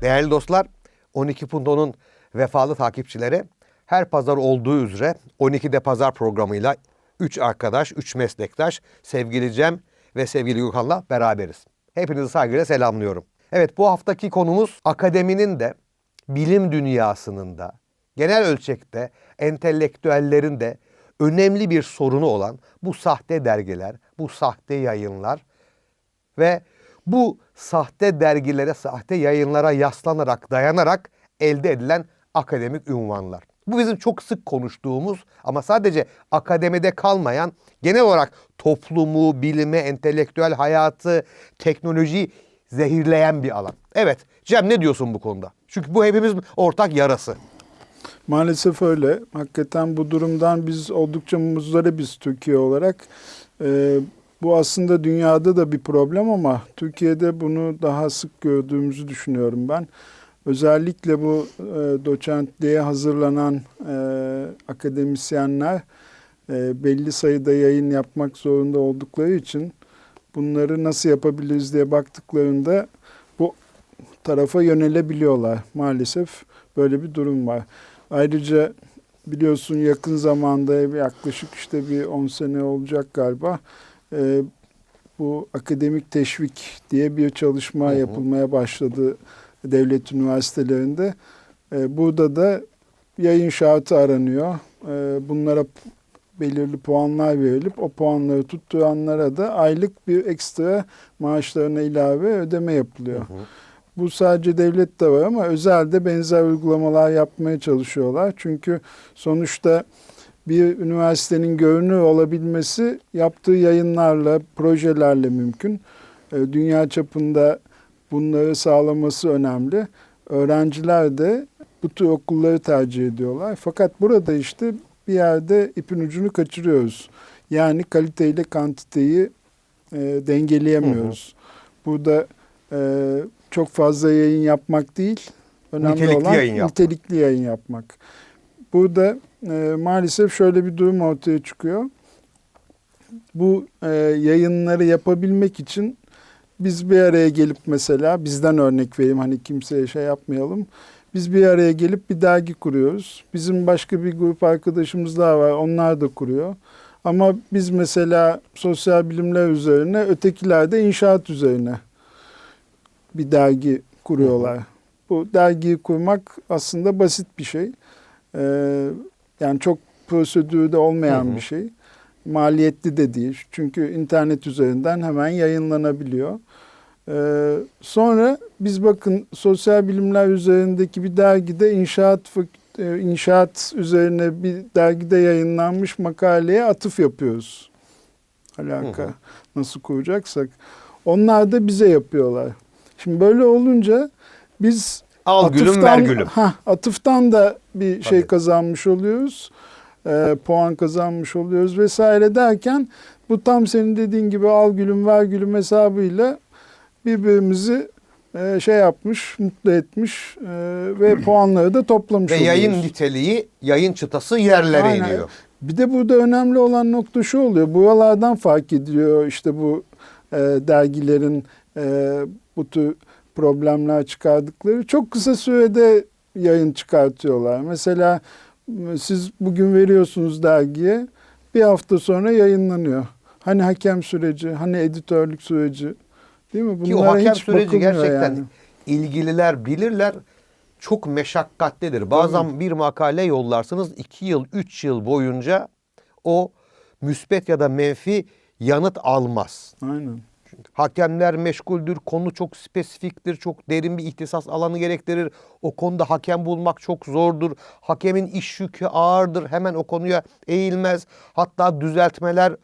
Değerli dostlar, 12 Punto'nun vefalı takipçileri her pazar olduğu üzere 12'de pazar programıyla 3 arkadaş, 3 meslektaş sevgili Cem ve sevgili Gökhan'la beraberiz. Hepinizi saygıyla selamlıyorum. Evet bu haftaki konumuz akademinin de bilim dünyasının da genel ölçekte entelektüellerin de önemli bir sorunu olan bu sahte dergiler, bu sahte yayınlar ve bu sahte dergilere, sahte yayınlara yaslanarak, dayanarak elde edilen akademik ünvanlar. Bu bizim çok sık konuştuğumuz ama sadece akademide kalmayan, genel olarak toplumu, bilimi, entelektüel hayatı, teknolojiyi zehirleyen bir alan. Evet, Cem ne diyorsun bu konuda? Çünkü bu hepimizin ortak yarası. Maalesef öyle. Hakikaten bu durumdan biz oldukça muzdaribiz Türkiye olarak. Ee, bu aslında dünyada da bir problem ama Türkiye'de bunu daha sık gördüğümüzü düşünüyorum ben. Özellikle bu e, doçentliğe hazırlanan e, akademisyenler e, belli sayıda yayın yapmak zorunda oldukları için bunları nasıl yapabiliriz diye baktıklarında bu tarafa yönelebiliyorlar. Maalesef böyle bir durum var. Ayrıca biliyorsun yakın zamanda yaklaşık işte bir 10 sene olacak galiba e, bu akademik teşvik diye bir çalışma Hı hı. yapılmaya başladı devlet üniversitelerinde. E, burada da yayın şartı aranıyor. E, bunlara belirli puanlar verilip o puanları tutturanlara da aylık bir ekstra maaşlarına ilave ödeme yapılıyor. Bu sadece devlette var ama özelde benzer uygulamalar yapmaya çalışıyorlar. Çünkü sonuçta bir üniversitenin görünür olabilmesi yaptığı yayınlarla, projelerle mümkün. E, Dünya çapında bunları sağlaması önemli. Öğrenciler de bu tür okulları tercih ediyorlar. Fakat burada işte bir yerde ipin ucunu kaçırıyoruz. Yani kaliteyle kantiteyi e, dengeleyemiyoruz. Burada e, çok fazla yayın yapmak değil, önemli Nitelikli olan yayın yapmak. nitelikli yayın yapmak. Burada e, maalesef şöyle bir durum ortaya çıkıyor. Bu e, yayınları yapabilmek için biz bir araya gelip mesela bizden örnek vereyim hani kimseye şey yapmayalım. Biz bir araya gelip bir dergi kuruyoruz. Bizim başka bir grup arkadaşımız daha var. Onlar da kuruyor. Ama biz mesela sosyal bilimler üzerine, ötekiler de inşaat üzerine bir dergi kuruyorlar. Bu dergiyi kurmak aslında basit bir şey. Ee, yani çok prosedürde olmayan Hı hı. bir şey. Maliyetli de değil. Çünkü internet üzerinden hemen yayınlanabiliyor. Ee, sonra biz bakın sosyal bilimler üzerindeki bir dergide inşaat e, inşaat üzerine bir dergide yayınlanmış makaleye atıf yapıyoruz. Alaka Hı hı. nasıl kuracaksak. Onlar da bize yapıyorlar. Şimdi böyle olunca biz Al gülüm ver gülüm. Hah, atıftan da bir şey Tabii. kazanmış oluyoruz. Ee, puan kazanmış oluyoruz vesaire derken bu tam senin dediğin gibi al gülüm ver gülüm hesabıyla birbirimizi e, şey yapmış, mutlu etmiş e, ve puanları da toplamış Ve oluyoruz. yayın niteliği, yayın çıtası yerlere Aynen. iniyor. Bir de burada önemli olan nokta şu oluyor. Buralardan fark ediliyor işte bu e, dergilerin e, bu tür problemler çıkardıkları. Çok kısa sürede yayın çıkartıyorlar. Mesela siz bugün veriyorsunuz dergiye bir hafta sonra yayınlanıyor. Hani hakem süreci, hani editörlük süreci değil mi? Ki o Bunlara hakem hiç süreci gerçekten yani. ilgililer bilirler. Çok meşakkatlidir. Bazen bir makale yollarsınız 2 yıl, 3 yıl boyunca o müspet ya da menfi yanıt almaz. Aynen. Hakemler meşguldür, konu çok spesifiktir, çok derin bir ihtisas alanı gerektirir. O konuda hakem bulmak çok zordur. Hakemin iş yükü ağırdır, hemen o konuya eğilmez. Hatta düzeltmeler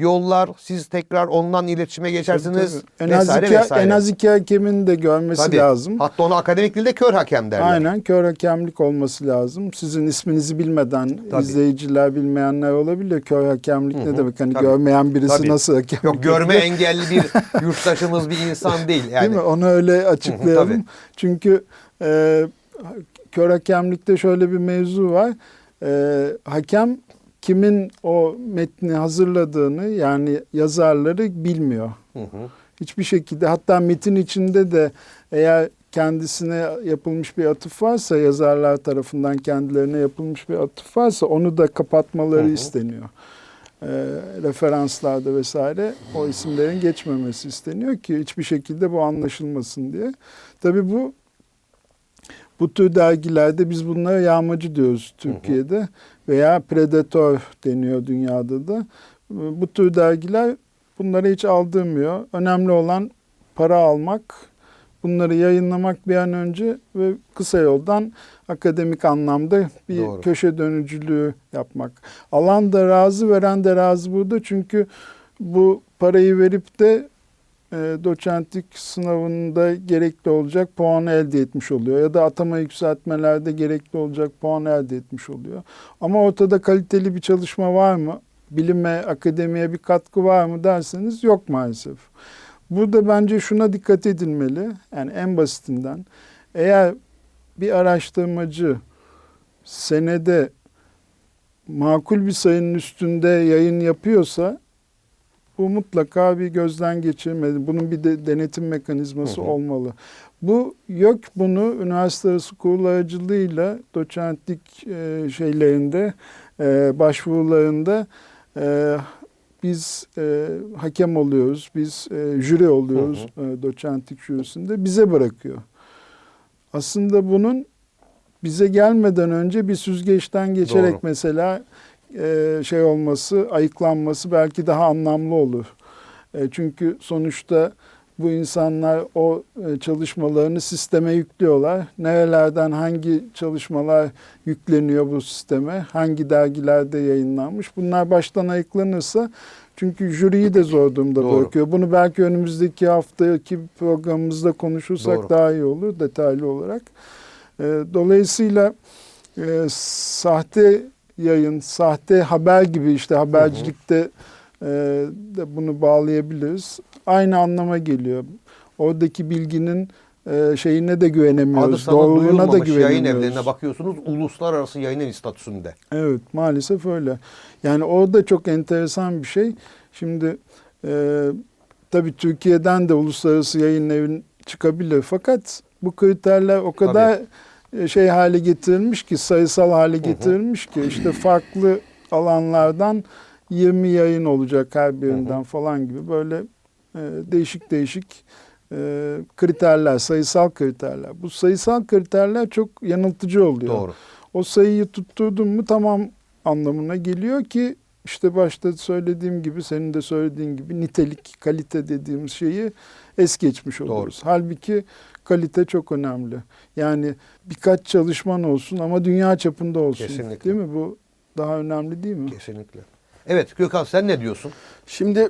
yollar, siz tekrar ondan iletişime geçersiniz Tabii, tabii. En az, vesaire iki, vesaire. en az iki hakemin de görmesi Tabii. lazım. Hatta ona akademik dilde kör hakem derler. Aynen kör hakemlik olması lazım. Sizin isminizi bilmeden Tabii. izleyiciler bilmeyenler olabilir. Kör hakemlik Hı ne hı, demek? Hani tabii. görmeyen birisi Tabii. nasıl hakem? Yok görme engelli bir yurttaşımız bir insan değil. Yani. Değil mi? Onu öyle açıklayalım. tabii. Çünkü e, kör hakemlikte şöyle bir mevzu var. E, hakem kimin o metni hazırladığını yani yazarları bilmiyor. Hı hı. Hiçbir şekilde hatta metin içinde de eğer kendisine yapılmış bir atıf varsa yazarlar tarafından kendilerine yapılmış bir atıf varsa onu da kapatmaları Hı hı. isteniyor. Ee, referanslarda vesaire o isimlerin geçmemesi isteniyor ki hiçbir şekilde bu anlaşılmasın diye. Tabii bu bu tür dergilerde biz bunlara yağmacı diyoruz Türkiye'de veya predator deniyor dünyada da. Bu tür dergiler bunları hiç aldırmıyor. Önemli olan para almak, bunları yayınlamak bir an önce ve kısa yoldan akademik anlamda bir Doğru. köşe dönücülüğü yapmak. Alan da razı, veren de razı burada çünkü bu parayı verip de doçentlik sınavında gerekli olacak puanı elde etmiş oluyor. Ya da atama yükseltmelerde gerekli olacak puanı elde etmiş oluyor. Ama ortada kaliteli bir çalışma var mı? Bilime, akademiye bir katkı var mı derseniz yok maalesef. Burada bence şuna dikkat edilmeli. Yani en basitinden eğer bir araştırmacı senede makul bir sayının üstünde yayın yapıyorsa bu mutlaka bir gözden geçirmeli. Bunun bir de denetim mekanizması Hı hı. olmalı. Bu yok bunu üniversite arası kurul aracılığıyla doçentlik e, şeylerinde e, başvurularında e, biz e, hakem oluyoruz, biz e, jüri oluyoruz e, doçentlik jürisinde bize bırakıyor. Aslında bunun bize gelmeden önce bir süzgeçten geçerek Doğru. mesela şey olması, ayıklanması belki daha anlamlı olur. E, çünkü sonuçta bu insanlar o e, çalışmalarını sisteme yüklüyorlar. Nerelerden hangi çalışmalar yükleniyor bu sisteme, hangi dergilerde yayınlanmış. Bunlar baştan ayıklanırsa çünkü jüriyi de zor durumda Doğru. bırakıyor. Bunu belki önümüzdeki haftaki programımızda konuşursak Doğru. daha iyi olur detaylı olarak. E, dolayısıyla e, sahte yayın, sahte haber gibi işte habercilikte e, de bunu bağlayabiliriz. Aynı anlama geliyor. Oradaki bilginin e, şeyine de güvenemiyoruz. Doğruluğuna da duyulmamış yayın güvenemiyoruz. evlerine bakıyorsunuz uluslararası yayın evi statüsünde. Evet maalesef öyle. Yani orada çok enteresan bir şey. Şimdi e, tabii Türkiye'den de uluslararası yayın evin çıkabilir. Fakat bu kriterler o kadar e, şey hale getirilmiş ki sayısal hale getirilmiş ki işte farklı alanlardan 20 yayın olacak her birinden falan gibi böyle e, değişik değişik e, kriterler, sayısal kriterler. Bu sayısal kriterler çok yanıltıcı oluyor Doğru. o sayıyı tutturdun mu tamam anlamına geliyor ki işte başta söylediğim gibi senin de söylediğin gibi nitelik, kalite dediğimiz şeyi es geçmiş oluyoruz. Halbuki kalite çok önemli. Yani birkaç çalışman olsun ama dünya çapında olsun. Kesinlikle. Değil mi? Bu daha önemli değil mi? Kesinlikle. Evet Gökhan sen ne diyorsun? Şimdi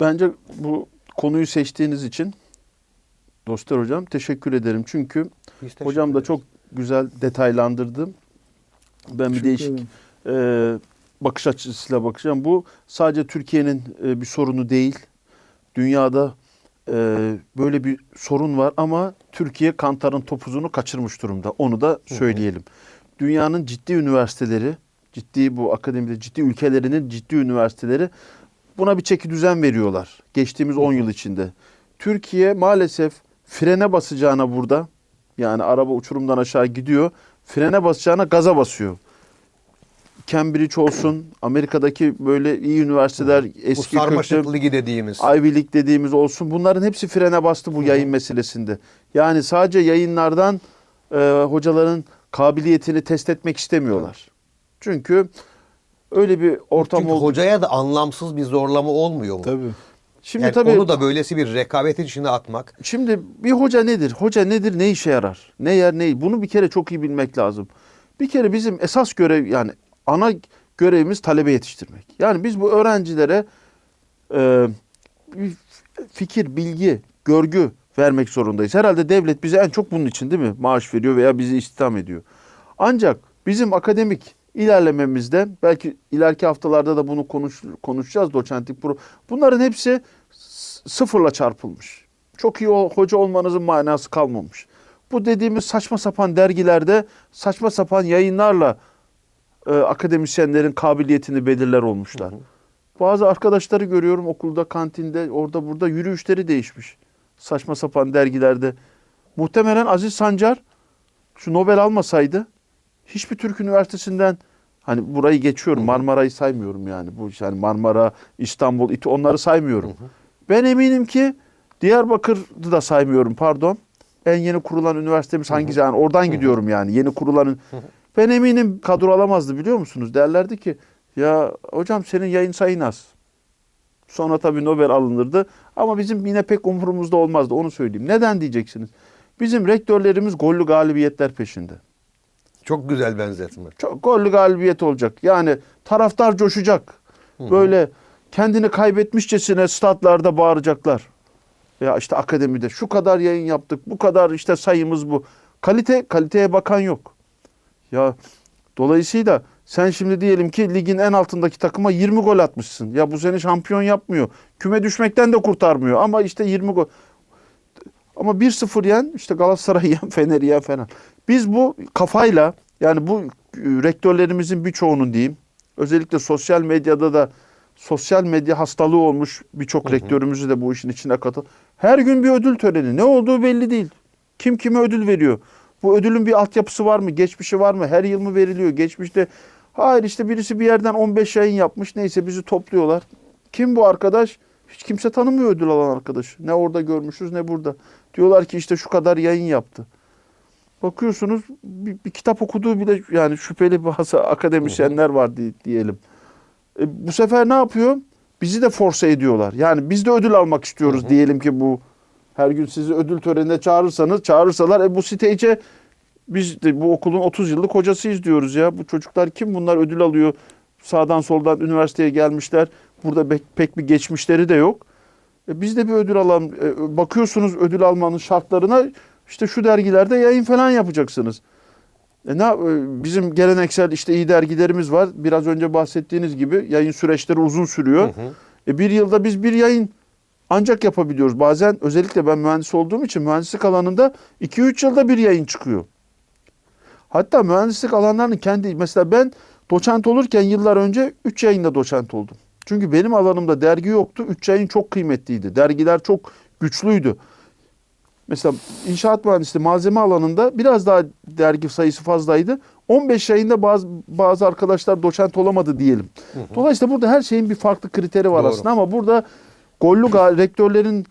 bence bu konuyu seçtiğiniz için Dostlar Hocam teşekkür ederim. Çünkü teşekkür hocam da ederiz. çok güzel detaylandırdı. Ben bir değişik e, bakış açısıyla bakacağım. Bu sadece Türkiye'nin e, bir sorunu değil. Dünyada e, böyle bir sorun var ama Türkiye kantarın topuzunu kaçırmış durumda. Onu da söyleyelim. Dünyanın ciddi üniversiteleri, ciddi bu akademide ciddi ülkelerinin ciddi üniversiteleri buna bir çeki düzen veriyorlar. Geçtiğimiz 10 yıl içinde. Türkiye maalesef frene basacağına burada yani araba uçurumdan aşağı gidiyor. Frene basacağına gaza basıyor. Cambridge olsun, Amerika'daki böyle iyi üniversiteler, Bu eski köklü sarmaşık ligi dediğimiz. Ivy League dediğimiz olsun. Bunların hepsi frene bastı bu yayın meselesinde. Yani sadece yayınlardan e, hocaların kabiliyetini test etmek istemiyorlar. Çünkü öyle bir ortam Çünkü oldu. hocaya da anlamsız bir zorlama olmuyor mu? Tabii. Şimdi yani tabii onu da böylesi bir rekabetin içine atmak. Şimdi bir hoca nedir? Hoca nedir? Ne işe yarar? Ne yer ne? Bunu bir kere çok iyi bilmek lazım. Bir kere bizim esas görev yani ana görevimiz talebe yetiştirmek. Yani biz bu öğrencilere e, fikir, bilgi, görgü vermek zorundayız. Herhalde devlet bize en çok bunun için değil mi? Maaş veriyor veya bizi istihdam ediyor. Ancak bizim akademik ilerlememizde belki ileriki haftalarda da bunu konuş, konuşacağız doçentlik. pro- Bunların hepsi sıfırla çarpılmış. Çok iyi hoca olmanızın manası kalmamış. Bu dediğimiz saçma sapan dergilerde saçma sapan yayınlarla e, akademisyenlerin kabiliyetini belirler olmuşlar. Bazı arkadaşları görüyorum okulda, kantinde, orada burada yürüyüşleri değişmiş. Saçma sapan dergilerde muhtemelen Aziz Sancar şu Nobel almasaydı hiçbir Türk üniversitesinden hani burayı geçiyorum Marmara'yı saymıyorum yani bu yani Marmara, İstanbul, İTÜ onları saymıyorum. Ben eminim ki Diyarbakır'ı da saymıyorum pardon. En yeni kurulan üniversitemiz hangisi yani oradan gidiyorum yani yeni kurulan. Ben eminim kadro alamazdı biliyor musunuz? Derlerdi ki ya hocam senin yayın sayın az. Sonra tabii Nobel alınırdı. Ama bizim yine pek umurumuzda olmazdı onu söyleyeyim. Neden diyeceksiniz? Bizim rektörlerimiz gollü galibiyetler peşinde. Çok güzel benzetme. Çok gollü galibiyet olacak. Yani taraftar coşacak. Böyle kendini kaybetmişçesine statlarda bağıracaklar. Ya işte akademide şu kadar yayın yaptık, bu kadar işte sayımız bu. Kalite kaliteye bakan yok. Ya dolayısıyla sen şimdi diyelim ki ligin en altındaki takıma 20 gol atmışsın. Ya bu seni şampiyon yapmıyor. Küme düşmekten de kurtarmıyor ama işte 20 gol. Ama 1-0 yen işte Galatasaray yen Fener'i yen falan. Biz bu kafayla yani bu e, rektörlerimizin birçoğunun diyeyim özellikle sosyal medyada da sosyal medya hastalığı olmuş birçok rektörümüzü de bu işin içine katıl. Her gün bir ödül töreni. Ne olduğu belli değil. Kim kime ödül veriyor? Bu ödülün bir altyapısı var mı? Geçmişi var mı? Her yıl mı veriliyor? Geçmişte hayır işte birisi bir yerden 15 yayın yapmış. Neyse bizi topluyorlar. Kim bu arkadaş? Hiç kimse tanımıyor ödül alan arkadaş. Ne orada görmüşüz ne burada. Diyorlar ki işte şu kadar yayın yaptı. Bakıyorsunuz bir, bir kitap okuduğu bile yani şüpheli bazı akademisyenler var di- diyelim. E, bu sefer ne yapıyor? Bizi de force ediyorlar. Yani biz de ödül almak istiyoruz diyelim ki bu her gün sizi ödül törenine çağırırsanız çağırırsalar e, bu sitece biz de bu okulun 30 yıllık hocasıyız diyoruz ya. Bu çocuklar kim bunlar ödül alıyor? Sağdan soldan üniversiteye gelmişler. Burada pek, pek bir geçmişleri de yok. E, biz de bir ödül alalım. E, bakıyorsunuz ödül almanın şartlarına işte şu dergilerde yayın falan yapacaksınız. E ne e, bizim geleneksel işte iyi dergilerimiz var. Biraz önce bahsettiğiniz gibi yayın süreçleri uzun sürüyor. E bir yılda biz bir yayın ancak yapabiliyoruz. Bazen özellikle ben mühendis olduğum için mühendislik alanında 2-3 yılda bir yayın çıkıyor. Hatta mühendislik alanlarının kendi mesela ben doçent olurken yıllar önce 3 yayında doçent oldum. Çünkü benim alanımda dergi yoktu. 3 yayın çok kıymetliydi. Dergiler çok güçlüydü. Mesela inşaat mühendisliği malzeme alanında biraz daha dergi sayısı fazlaydı. 15 yayında bazı bazı arkadaşlar doçent olamadı diyelim. Dolayısıyla burada her şeyin bir farklı kriteri var Doğru. aslında ama burada gollü rektörlerin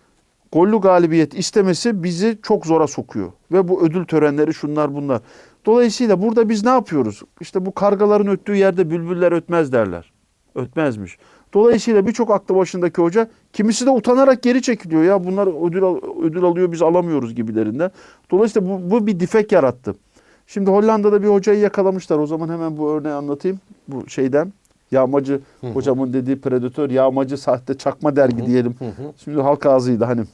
gollü galibiyet istemesi bizi çok zora sokuyor. Ve bu ödül törenleri şunlar bunlar. Dolayısıyla burada biz ne yapıyoruz? İşte bu kargaların öttüğü yerde bülbüller ötmez derler. Ötmezmiş. Dolayısıyla birçok aklı başındaki hoca kimisi de utanarak geri çekiliyor. Ya bunlar ödül, al- ödül alıyor biz alamıyoruz gibilerinden. Dolayısıyla bu, bu bir difek yarattı. Şimdi Hollanda'da bir hocayı yakalamışlar. O zaman hemen bu örneği anlatayım. Bu şeyden yağmacı hocamın dediği predatör yağmacı sahte çakma dergi diyelim. Şimdi halk ağzıydı hani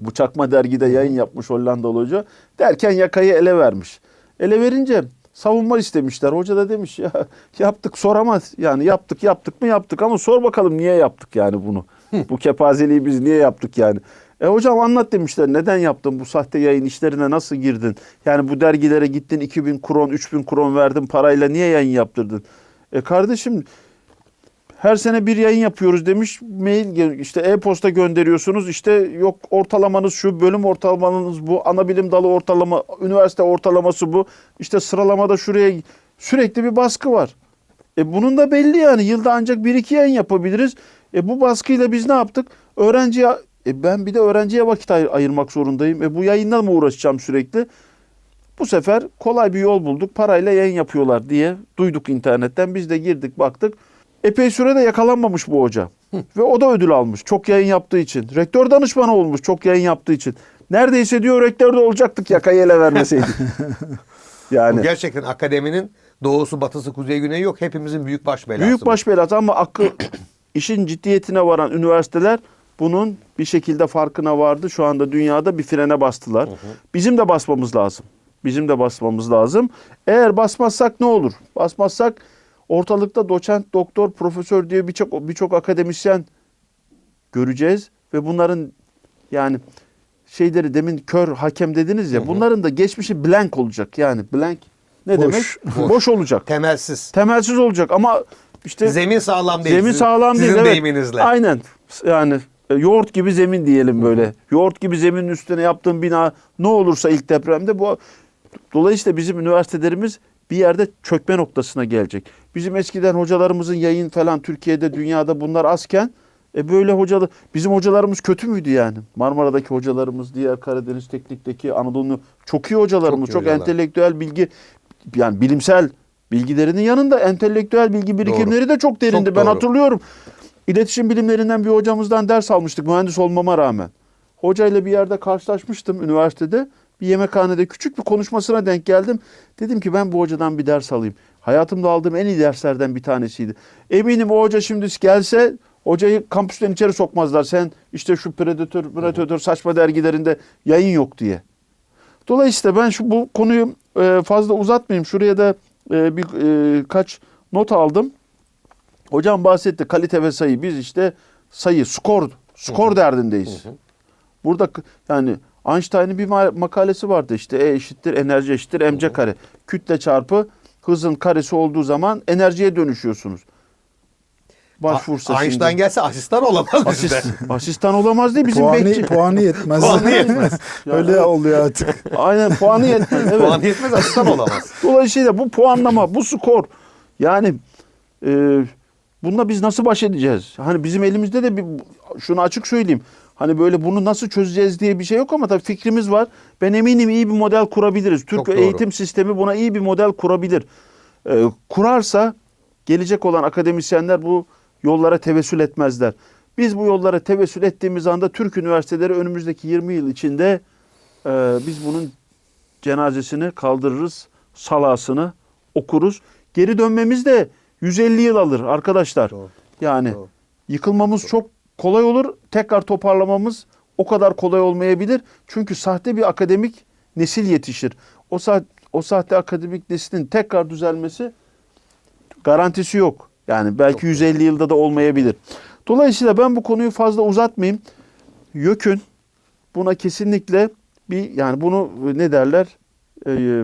bu çakma dergide yayın yapmış Hollandalı hoca. Derken yakayı ele vermiş. Ele verince savunma istemişler. Hoca da demiş ya yaptık soramaz. Yani yaptık yaptık mı yaptık ama sor bakalım niye yaptık yani bunu. bu kepazeliği biz niye yaptık yani. E hocam anlat demişler. Neden yaptın bu sahte yayın işlerine nasıl girdin? Yani bu dergilere gittin 2000 kron 3000 kron verdin parayla niye yayın yaptırdın? E kardeşim her sene bir yayın yapıyoruz demiş. Mail işte e-posta gönderiyorsunuz. İşte yok ortalamanız şu, bölüm ortalamanız bu, ana bilim dalı ortalama, üniversite ortalaması bu. İşte sıralamada şuraya sürekli bir baskı var. E bunun da belli yani yılda ancak bir iki yayın yapabiliriz. E bu baskıyla biz ne yaptık? Öğrenciye e ben bir de öğrenciye vakit ayır- ayırmak zorundayım. E bu yayınla mı uğraşacağım sürekli? Bu sefer kolay bir yol bulduk. Parayla yayın yapıyorlar diye duyduk internetten. Biz de girdik baktık. Epey sürede yakalanmamış bu hoca. Ve o da ödül almış. Çok yayın yaptığı için. Rektör danışmanı olmuş çok yayın yaptığı için. Neredeyse diyor rektör de olacaktık yakayı ele vermeseydi. Bu yani gerçekten akademinin doğusu, batısı, kuzeyi, güneyi yok. Hepimizin büyük baş belası. büyük bu. baş belası ama akıl işin ciddiyetine varan üniversiteler bunun bir şekilde farkına vardı. Şu anda dünyada bir frene bastılar. Bizim de basmamız lazım. Bizim de basmamız lazım. Eğer basmazsak ne olur? Basmazsak ortalıkta doçent, doktor, profesör diye birçok birçok akademisyen göreceğiz ve bunların yani şeyleri demin kör hakem dediniz ya bunların da geçmişi blank olacak. Yani blank ne Boş. demek? Boş. Boş olacak. Temelsiz. Temelsiz olacak ama işte Zemin sağlam değil. zemin Sizin- sağlam değil. Sizin evet. deyiminizle. Aynen. Yani e, yoğurt gibi zemin diyelim böyle. Yoğurt gibi zeminin üstüne yaptığın bina ne olursa ilk depremde bu dolayısıyla bizim üniversitelerimiz bir yerde çökme noktasına gelecek. Bizim eskiden hocalarımızın yayın falan Türkiye'de dünyada bunlar azken e böyle hocalı bizim hocalarımız kötü müydü yani? Marmara'daki hocalarımız, diğer Karadeniz Teknik'teki Anadolu çok iyi hocalarımız, Çok iyi çok, entelektüel bilgi yani bilimsel bilgilerinin yanında entelektüel bilgi birikimleri de çok derindi. Çok ben doğru. hatırlıyorum. İletişim bilimlerinden bir hocamızdan ders almıştık mühendis olmama rağmen. Hocayla bir yerde karşılaşmıştım üniversitede. Bir yemekhanede küçük bir konuşmasına denk geldim. Dedim ki ben bu hocadan bir ders alayım. Hayatımda aldığım en iyi derslerden bir tanesiydi. Eminim o hoca şimdi gelse hocayı kampüsten içeri sokmazlar. Sen işte şu predatör, predatör saçma dergilerinde yayın yok diye. Dolayısıyla ben şu bu konuyu e, fazla uzatmayayım. Şuraya da e, bir e, kaç not aldım. Hocam bahsetti kalite ve sayı. Biz işte sayı, skor, skor derdindeyiz. Burada yani Einstein'ın bir ma- makalesi vardı işte E eşittir enerji eşittir mc kare. Kütle çarpı hızın karesi olduğu zaman enerjiye dönüşüyorsunuz. Başvursa A- Einstein şimdi. gelse asistan olamaz bizde. Asist, asistan olamaz değil bizim puanı, bekçi. puanı yetmez. Puanı yetmez. Öyle oluyor artık. Aynen puanı yetmez. Evet. Puan yetmez asistan olamaz. Dolayısıyla bu puanlama, bu skor yani e, bununla biz nasıl baş edeceğiz? Hani bizim elimizde de bir şunu açık söyleyeyim. Hani böyle bunu nasıl çözeceğiz diye bir şey yok ama tabii fikrimiz var. Ben eminim iyi bir model kurabiliriz. Türk doğru. eğitim sistemi buna iyi bir model kurabilir. E, kurarsa gelecek olan akademisyenler bu yollara tevessül etmezler. Biz bu yollara tevessül ettiğimiz anda Türk üniversiteleri önümüzdeki 20 yıl içinde e, biz bunun cenazesini kaldırırız, salasını okuruz. Geri dönmemiz de 150 yıl alır arkadaşlar. Doğru. Yani Doğru. yıkılmamız çok kolay olur. Tekrar toparlamamız o kadar kolay olmayabilir. Çünkü sahte bir akademik nesil yetişir. O saat o sahte akademik neslin tekrar düzelmesi garantisi yok. Yani belki 150 yılda da olmayabilir. Dolayısıyla ben bu konuyu fazla uzatmayayım. YÖK'ün buna kesinlikle bir yani bunu ne derler? Ee,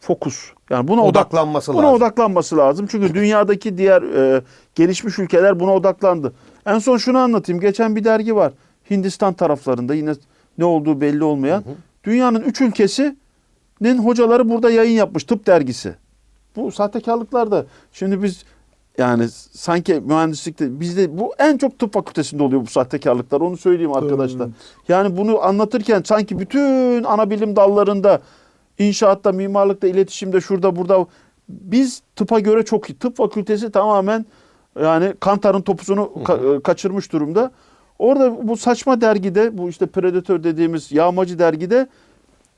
fokus. Yani buna odak Odaklanması buna lazım. odaklanması lazım. Çünkü dünyadaki diğer e, gelişmiş ülkeler buna odaklandı. En son şunu anlatayım. Geçen bir dergi var. Hindistan taraflarında yine ne olduğu belli olmayan. Dünyanın üç ülkesinin hocaları burada yayın yapmış tıp dergisi. Bu sahtekarlıklar da şimdi biz yani sanki mühendislikte bizde bu en çok tıp fakültesinde oluyor bu sahtekarlıklar. Onu söyleyeyim arkadaşlar. Evet. Yani bunu anlatırken sanki bütün ana bilim dallarında inşaatta, mimarlıkta, iletişimde, şurada, burada biz tıpa göre çok iyi. Tıp fakültesi tamamen yani Kantar'ın topusunu ka- kaçırmış durumda. Orada bu saçma dergide, bu işte Predator dediğimiz yağmacı dergide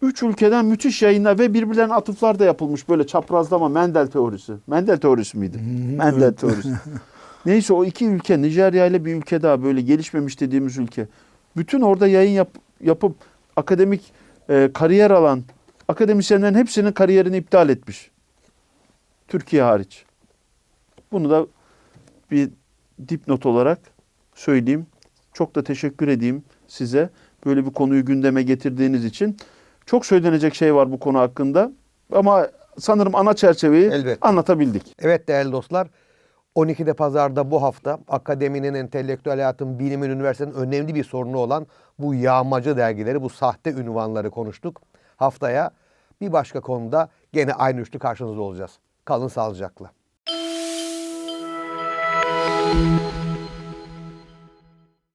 üç ülkeden müthiş yayınlar ve birbirlerine atıflar da yapılmış. Böyle çaprazlama Mendel teorisi. Mendel teorisi miydi? Mendel teorisi. Neyse o iki ülke Nijerya ile bir ülke daha böyle gelişmemiş dediğimiz ülke. Bütün orada yayın yap, yapıp akademik e, kariyer alan akademisyenlerin hepsinin kariyerini iptal etmiş. Türkiye hariç. Bunu da bir dipnot olarak söyleyeyim. Çok da teşekkür edeyim size. Böyle bir konuyu gündeme getirdiğiniz için. Çok söylenecek şey var bu konu hakkında. Ama sanırım ana çerçeveyi Elbette. anlatabildik. Evet değerli dostlar. 12'de pazarda bu hafta akademinin, entelektüel hayatın, bilimin, üniversitenin önemli bir sorunu olan bu yağmacı dergileri, bu sahte ünvanları konuştuk. Haftaya bir başka konuda gene aynı üçlü karşınızda olacağız. Kalın sağlıcakla. Thank you.